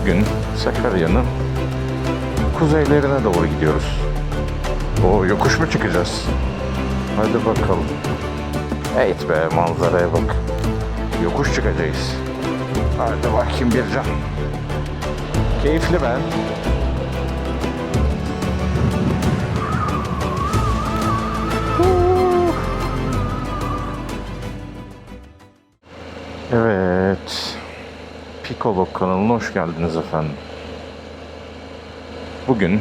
Bugün Sakarya'nın kuzeylerine doğru gidiyoruz. O yokuş mu çıkacağız? Hadi bakalım. Evet be manzaraya bak. Yokuş çıkacağız. Hadi bakayım Bircan. Keyifli ben. Evet. Piccolo kanalına hoş geldiniz efendim. Bugün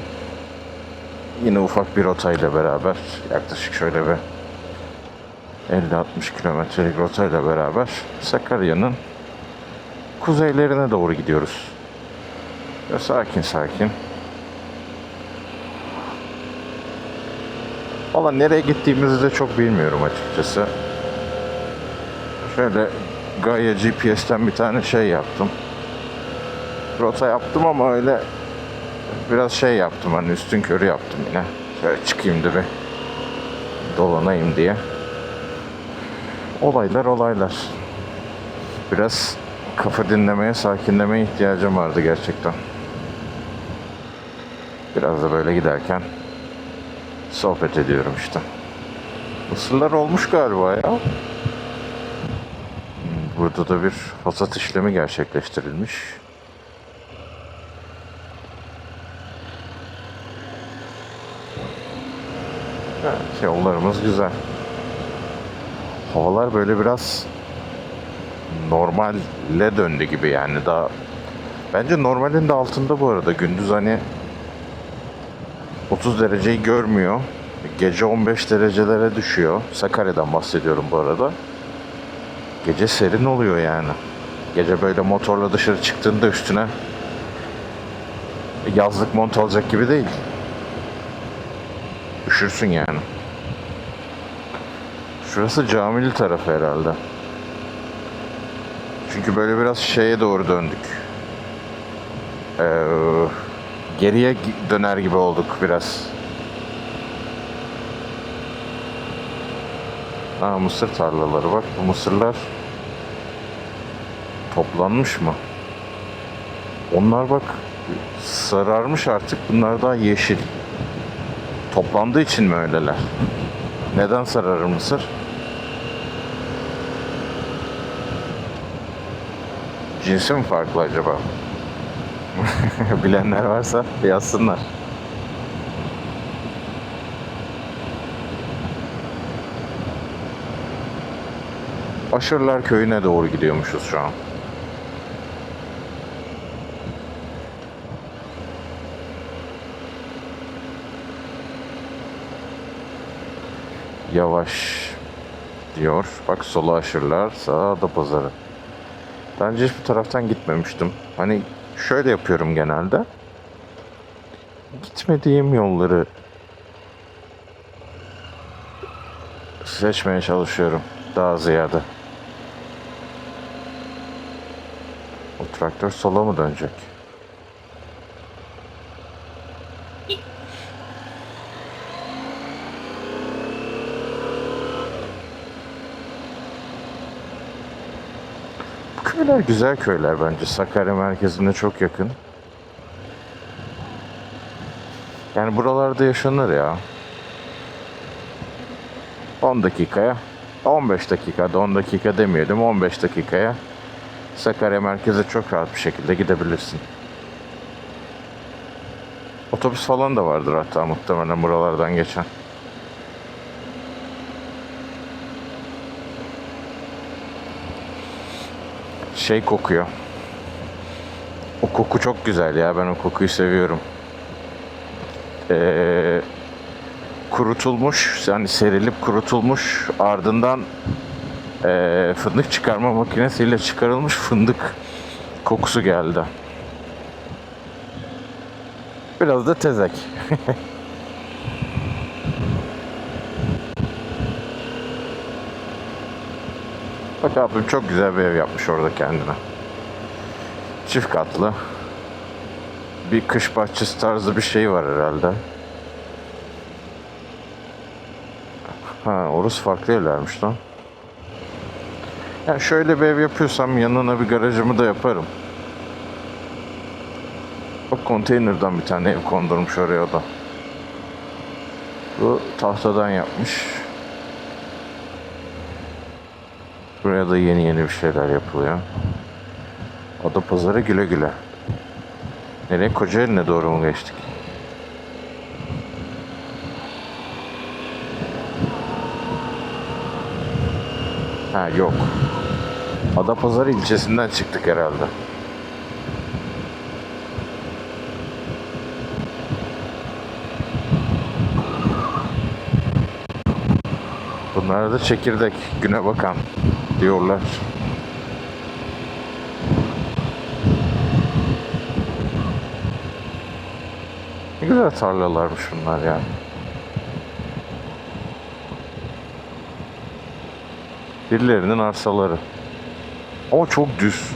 yine ufak bir rotayla beraber yaklaşık şöyle bir 50-60 kilometrelik rotayla beraber Sakarya'nın kuzeylerine doğru gidiyoruz. Ve sakin sakin. Valla nereye gittiğimizi de çok bilmiyorum açıkçası. Şöyle Gaia GPS'ten bir tane şey yaptım. Rota yaptım ama öyle biraz şey yaptım hani üstün körü yaptım yine. Şöyle çıkayım da bir dolanayım diye. Olaylar olaylar. Biraz kafa dinlemeye, sakinlemeye ihtiyacım vardı gerçekten. Biraz da böyle giderken sohbet ediyorum işte. Mısırlar olmuş galiba ya. Burada da bir fasat işlemi gerçekleştirilmiş. Evet, yollarımız güzel. Havalar böyle biraz normale döndü gibi yani daha bence normalin de altında bu arada gündüz hani 30 dereceyi görmüyor. Gece 15 derecelere düşüyor. Sakarya'dan bahsediyorum bu arada. Gece serin oluyor yani. Gece böyle motorla dışarı çıktığında üstüne yazlık mont alacak gibi değil. Üşürsün yani. Şurası camili tarafı herhalde. Çünkü böyle biraz şeye doğru döndük. Ee, geriye döner gibi olduk biraz. Aa, mısır tarlaları bak. Bu mısırlar toplanmış mı? Onlar bak sararmış artık. Bunlar daha yeşil. Toplandığı için mi öyleler? Neden sararır mısır? Cinsi mi farklı acaba? Bilenler varsa yazsınlar. Aşırlar köyüne doğru gidiyormuşuz şu an. Yavaş diyor. Bak sola aşırlar, sağa da pazarı. Bence hiç bu taraftan gitmemiştim. Hani şöyle yapıyorum genelde. Gitmediğim yolları seçmeye çalışıyorum daha ziyade. O traktör sola mı dönecek? Bu köyler güzel köyler bence. Sakarya merkezine çok yakın. Yani buralarda yaşanır ya. 10 dakikaya 15 dakikada 10 dakika demeyelim 15 dakikaya Sakarya merkeze çok rahat bir şekilde gidebilirsin. Otobüs falan da vardır hatta muhtemelen buralardan geçen. Şey kokuyor. O koku çok güzel ya ben o kokuyu seviyorum. Eee kurutulmuş yani serilip kurutulmuş ardından eee, fındık çıkarma makinesiyle çıkarılmış fındık kokusu geldi. Biraz da tezek. Bak abim çok güzel bir ev yapmış orada kendine. Çift katlı. Bir kış bahçesi tarzı bir şey var herhalde. Ha orası farklı evlermiş lan. Yani şöyle bir ev yapıyorsam yanına bir garajımı da yaparım. Bak konteynerden bir tane ev kondurmuş oraya da. Bu tahtadan yapmış. Buraya da yeni yeni bir şeyler yapılıyor. Ada pazarı güle güle. Nereye? Kocaeli'ne doğru mu geçtik? Ha yok. Adapazarı ilçesinden çıktık herhalde. Bunlar da çekirdek güne bakan diyorlar. Ne güzel tarlalarmış bunlar ya. Birilerinin arsaları. Ama çok düz.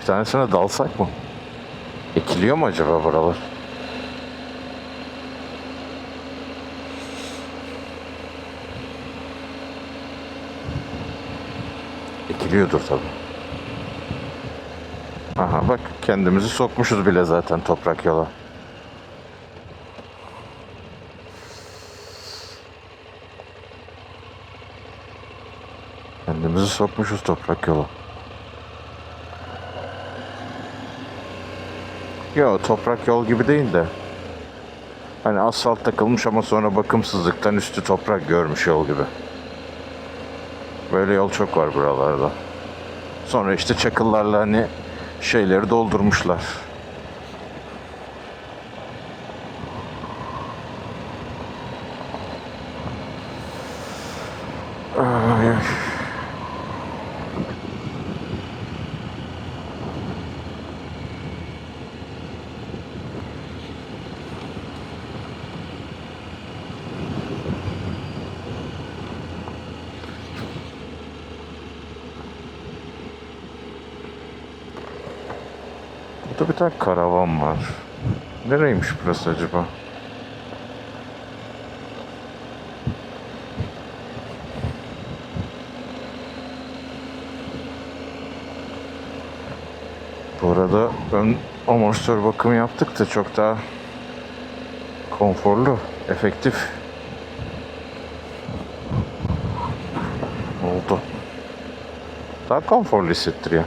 Bir tanesine dalsak mı? Ekiliyor mu acaba buralar? Ekiliyordur tabii. Aha bak kendimizi sokmuşuz bile zaten toprak yola. Kendimizi sokmuşuz toprak yola. Yo toprak yol gibi değil de. Hani asfalt takılmış ama sonra bakımsızlıktan üstü toprak görmüş yol gibi. Böyle yol çok var buralarda. Sonra işte çakıllarla hani şeyleri doldurmuşlar. Tane karavan var. Nereymiş burası acaba? Bu arada ön amortisör bakımı yaptık da çok daha konforlu, efektif oldu. Daha konforlu hissettiriyor.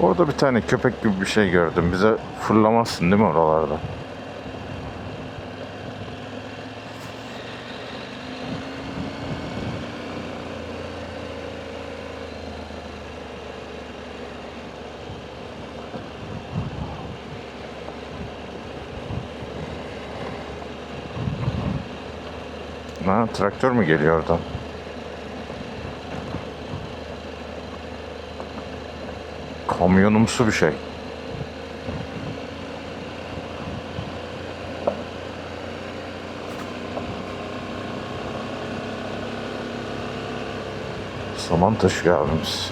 Orada bir tane köpek gibi bir şey gördüm. Bize fırlamazsın değil mi oralarda? Ha, traktör mü geliyor oradan? Kamyonumsu bir şey. Saman taşıyor abimiz.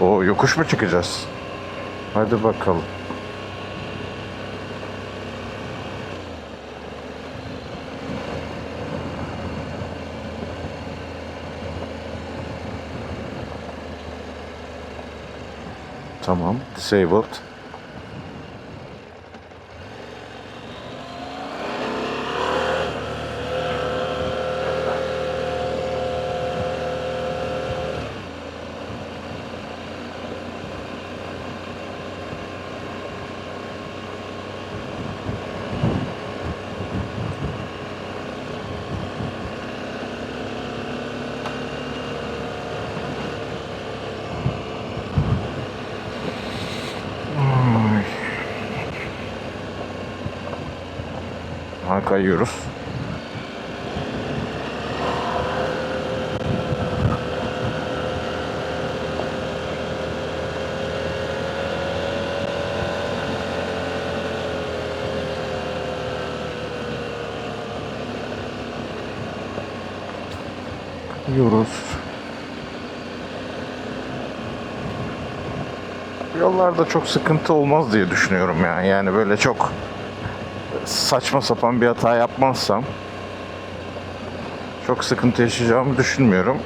O yokuş mu çıkacağız? Hadi bakalım. Tamam. Disabled. Kayıyoruz. Kayıyoruz. Yollarda çok sıkıntı olmaz diye düşünüyorum yani. Yani böyle çok saçma sapan bir hata yapmazsam çok sıkıntı yaşayacağımı düşünmüyorum.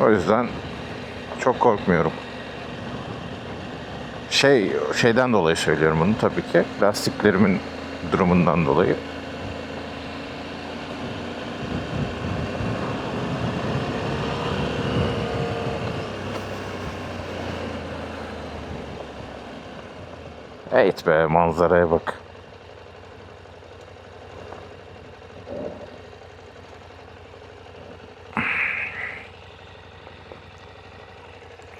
O yüzden çok korkmuyorum. Şey şeyden dolayı söylüyorum bunu tabii ki. Lastiklerimin durumundan dolayı. Evet be manzaraya bak.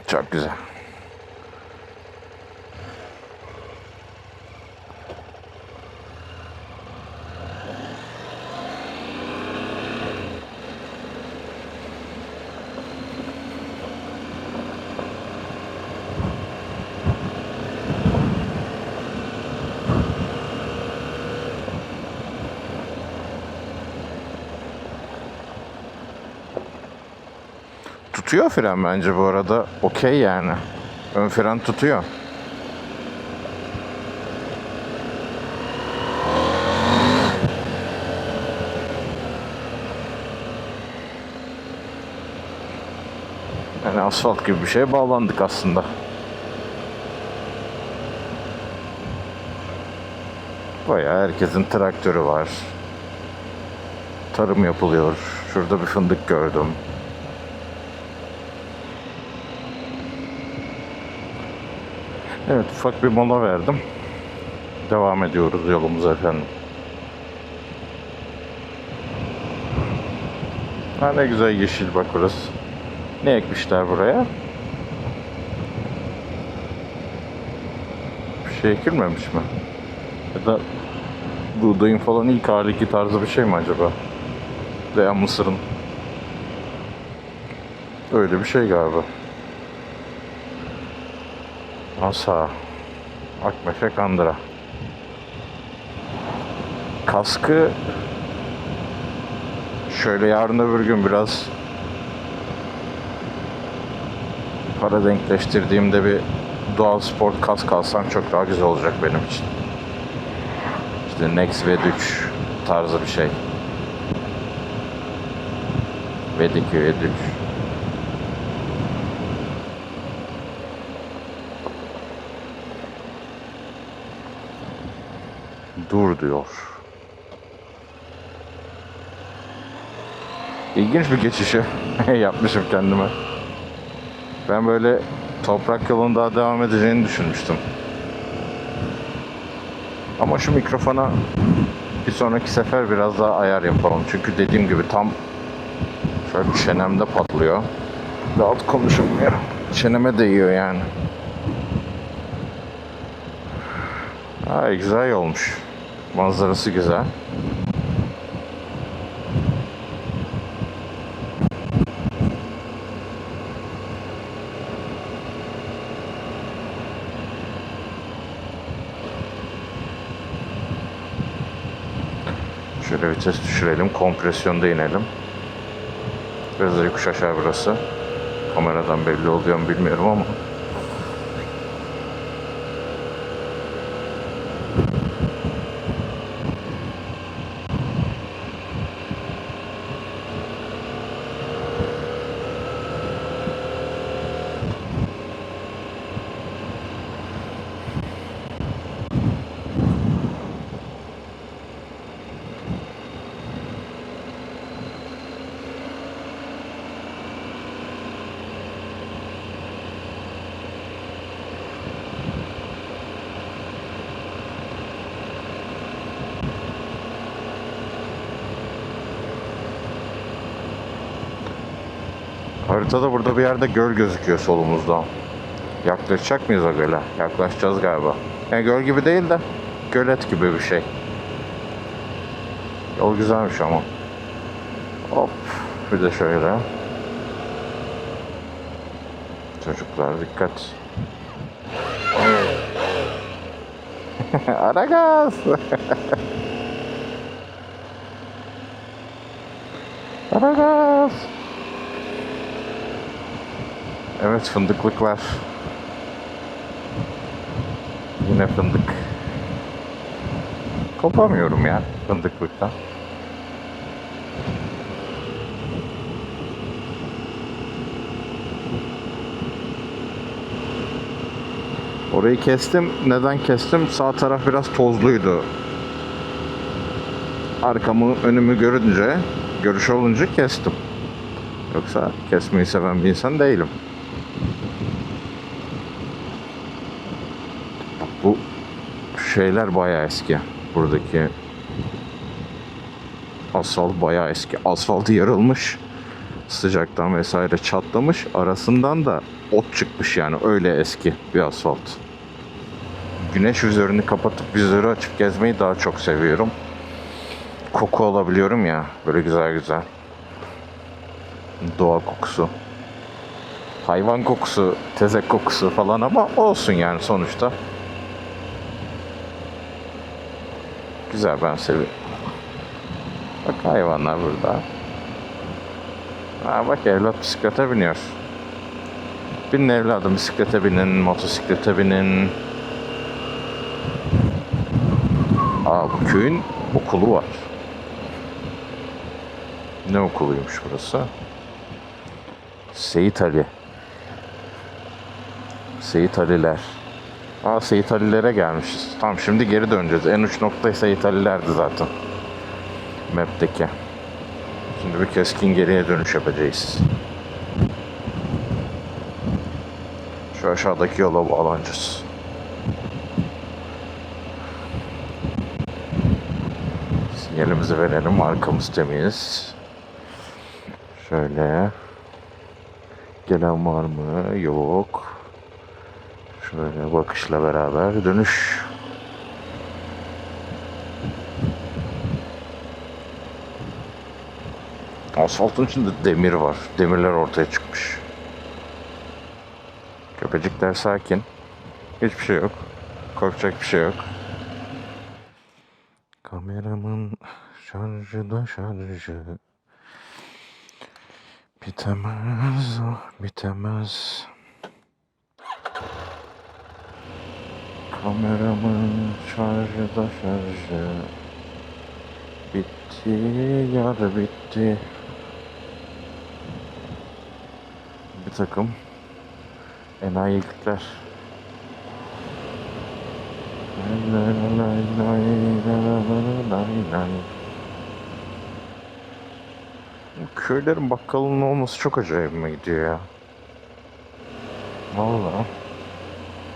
Çok güzel. Tutuyor fren bence bu arada. Okey yani. Ön fren tutuyor. Yani asfalt gibi bir şeye bağlandık aslında. Bayağı herkesin traktörü var. Tarım yapılıyor. Şurada bir fındık gördüm. Evet ufak bir mola verdim. Devam ediyoruz yolumuza efendim. Ha ne güzel yeşil bak burası. Ne ekmişler buraya? Bir şey ekilmemiş mi? Ya da buğdayın falan ilk haliki tarzı bir şey mi acaba? Veya mısırın. Öyle bir şey galiba. Asa. Akmeşe Kandıra. Kaskı şöyle yarın öbür gün biraz para denkleştirdiğimde bir doğal spor kask alsam çok daha güzel olacak benim için. İşte Nex Ved 3 tarzı bir şey. Ved 2, Ved 3. Dur diyor. İlginç bir geçişi yapmışım kendime. Ben böyle toprak yolun daha devam edeceğini düşünmüştüm. Ama şu mikrofona bir sonraki sefer biraz daha ayar yapalım. Çünkü dediğim gibi tam şöyle çenemde patlıyor. Rahat konuşulmuyor. Çeneme değiyor yani. Ay güzel olmuş. Manzarası güzel. Şöyle vites düşürelim. Kompresyonda inelim. Biraz da yokuş aşağı burası. Kameradan belli oluyor mu bilmiyorum ama. Haritada burada bir yerde göl gözüküyor solumuzda. Yaklaşacak mıyız o göle? Yaklaşacağız galiba. Yani göl gibi değil de gölet gibi bir şey. Yol güzelmiş ama. Hop. Bir de şöyle. Çocuklar dikkat. Ara gaz. Ara gaz. Evet fındıklıklar. Yine fındık. Kopamıyorum ya fındıklıktan. Orayı kestim. Neden kestim? Sağ taraf biraz tozluydu. Arkamı önümü görünce, görüş olunca kestim. Yoksa kesmeyi seven bir insan değilim. Bu şeyler bayağı eski. Buradaki asfalt bayağı eski. Asfaltı yarılmış. Sıcaktan vesaire çatlamış. Arasından da ot çıkmış yani. Öyle eski bir asfalt. Güneş vizörünü kapatıp vizörü açıp gezmeyi daha çok seviyorum. Koku alabiliyorum ya. Böyle güzel güzel. Doğa kokusu. Hayvan kokusu, tezek kokusu falan ama olsun yani sonuçta. Güzel ben seviyorum. Bak hayvanlar burada. Ha bak evlat bisiklete biniyor. Binin evladım bisiklete binin, motosiklete binin. Aa bu köyün okulu var. Ne okuluymuş burası? Seyit Ali. Seyit Aliler. Aa Seyit Alilere gelmişiz. Tamam şimdi geri döneceğiz. En uç nokta Seyit Alilerdi zaten. Map'teki. Şimdi bir keskin geriye dönüş yapacağız. Şu aşağıdaki yola bağlanacağız. Sinyalimizi verelim. Arkamız temiz. Şöyle. Gelen var mı? Yok. Şöyle bakışla beraber dönüş. Asfaltın içinde demir var. Demirler ortaya çıkmış. Köpecikler sakin. Hiçbir şey yok. Korkacak bir şey yok. Kameramın şarjı da şarjı. Bitemez, ah bitemez. Kameramın şarjı da şarjı. Bitti, yar bitti. Bir takım enayilikler. Köylerin bakkalının olması çok acayipime gidiyor ya. Vallahi.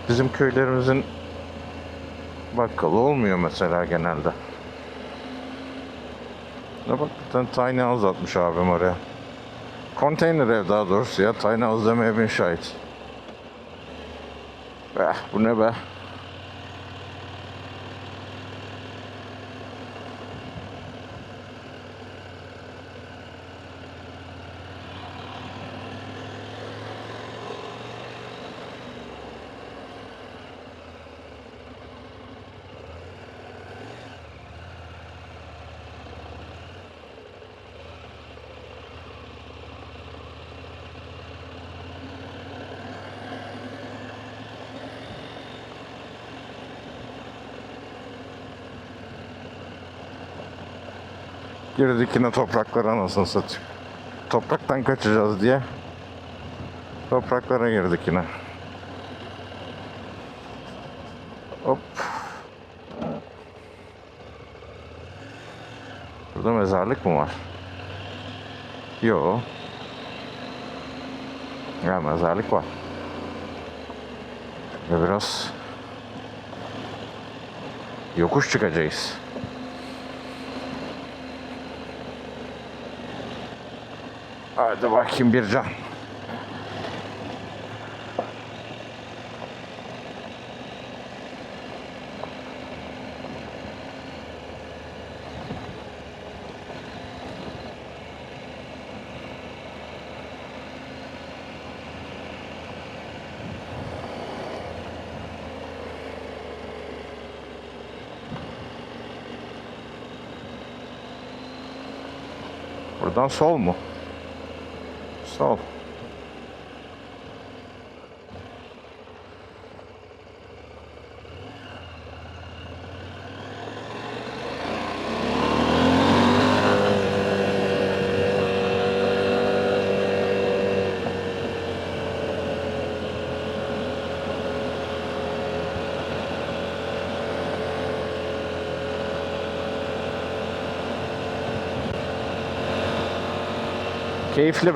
Bizim köylerimizin bakkalı olmuyor mesela genelde. Ne bak bir tane tiny house atmış abim oraya. Konteyner ev daha doğrusu ya. Tiny house demeye bin şahit. Be, bu ne be? Girdik yine topraklara anasını satayım. Topraktan kaçacağız diye. Topraklara girdik yine. Hop. Burada mezarlık mı var? Yo. Ya mezarlık var. Ve biraz yokuş çıkacağız. Hadi bakayım bir can. Buradan sol mu? Sol. Keyifli.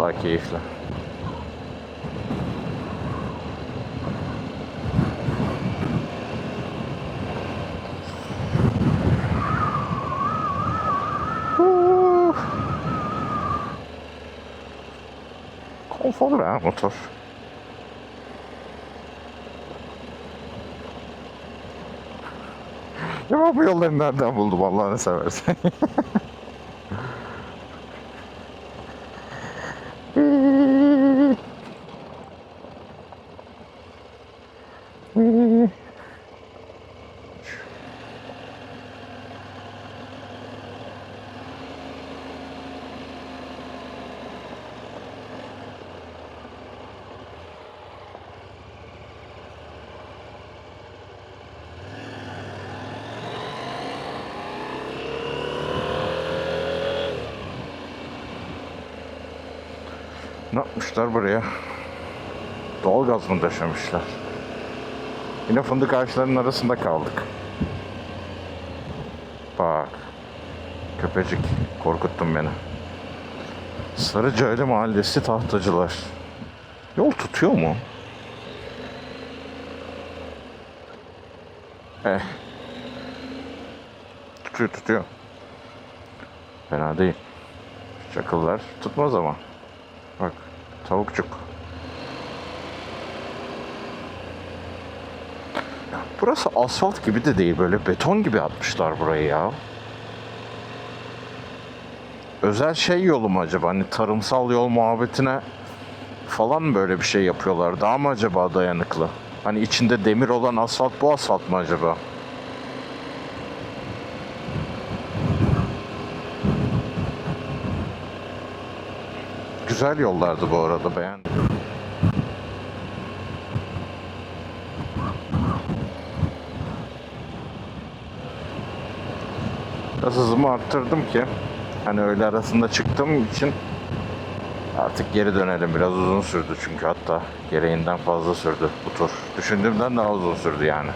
Vallahi keyifli. Konforlu ha motor. Ya bu yolları nereden buldum Allah'ını seversen. Ne yapmışlar buraya? Doğalgaz mı döşemişler? Yine fındık ağaçlarının arasında kaldık. Bak. Köpecik. Korkuttun beni. Sarıcaeli Mahallesi tahtacılar. Yol tutuyor mu? Eh. Tutuyor tutuyor. Fena değil. Çakıllar tutmaz ama. Tavukçuk. Ya Burası asfalt gibi de değil böyle beton gibi atmışlar burayı ya. Özel şey yolu mu acaba? Hani tarımsal yol muhabbetine falan böyle bir şey yapıyorlar? Daha mı acaba dayanıklı? Hani içinde demir olan asfalt bu asfalt mı acaba? Güzel yollardı bu arada beğendim. Biraz hızımı arttırdım ki hani öyle arasında çıktığım için artık geri dönelim. Biraz uzun sürdü çünkü hatta gereğinden fazla sürdü bu tur. Düşündüğümden daha uzun sürdü yani.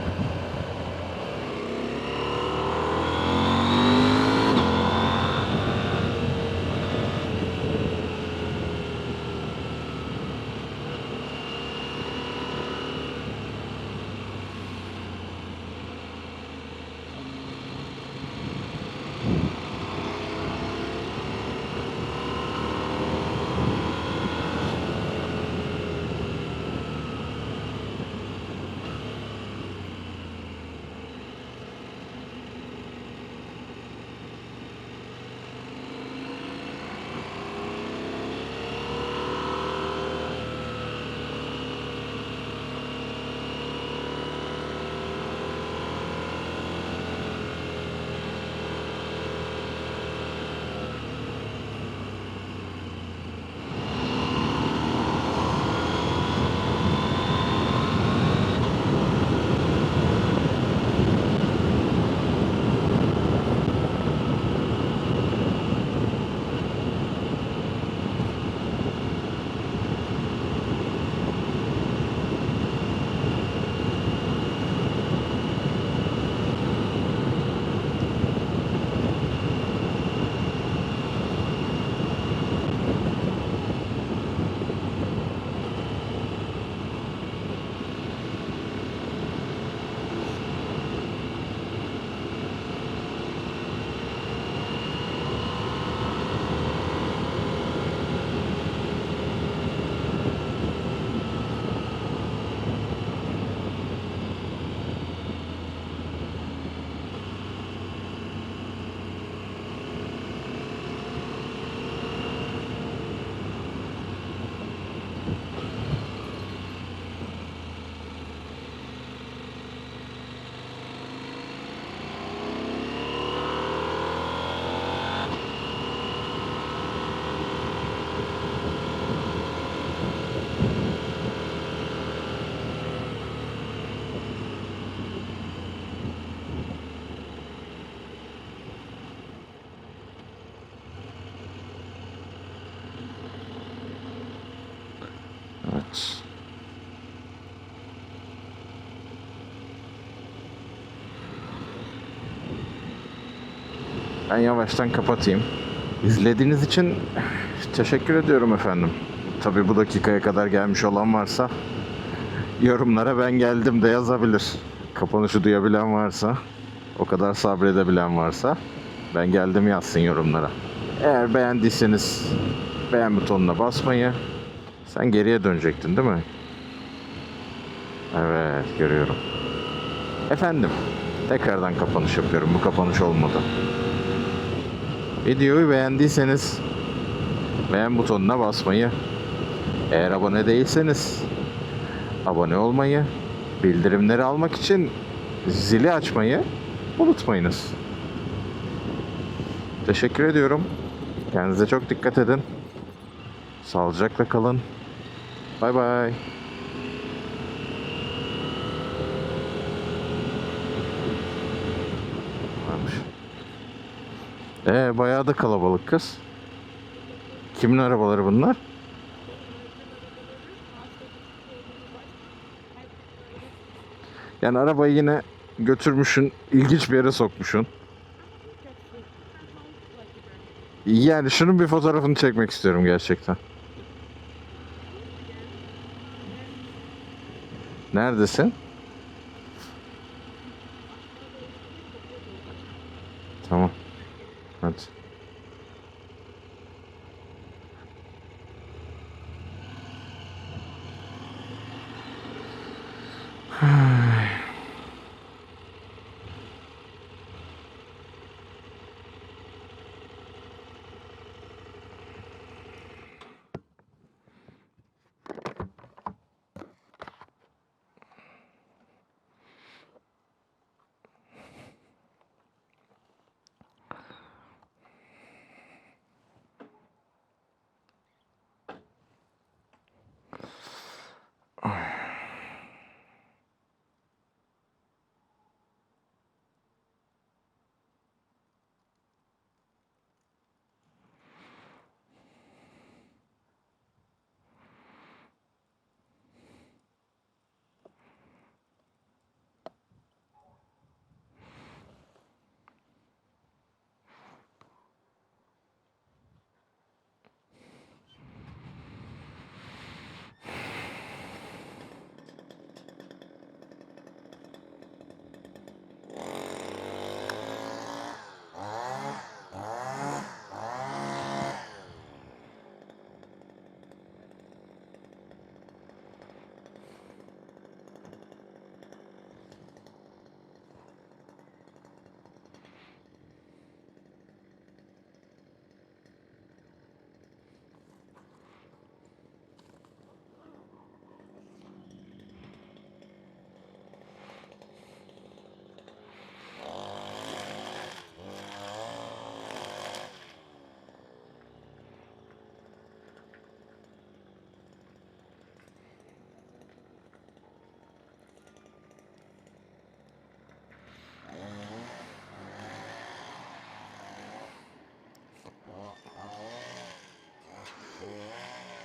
Ben yavaştan kapatayım. İzlediğiniz için teşekkür ediyorum efendim. Tabii bu dakikaya kadar gelmiş olan varsa yorumlara ben geldim de yazabilir. Kapanışı duyabilen varsa, o kadar sabredebilen varsa ben geldim yazsın yorumlara. Eğer beğendiyseniz beğen butonuna basmayı. Sen geriye dönecektin değil mi? Evet görüyorum. Efendim tekrardan kapanış yapıyorum. Bu kapanış olmadı. Videoyu beğendiyseniz beğen butonuna basmayı, eğer abone değilseniz abone olmayı, bildirimleri almak için zili açmayı unutmayınız. Teşekkür ediyorum. Kendinize çok dikkat edin. Sağlıcakla kalın. Bay bay. Ee, bayağı da kalabalık kız. Kimin arabaları bunlar? Yani arabayı yine götürmüşün, ilginç bir yere sokmuşsun. Yani şunun bir fotoğrafını çekmek istiyorum gerçekten. Neredesin?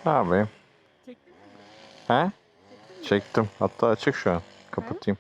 Ne yapayım? He? Çektim. Hatta açık şu an. Kapatayım.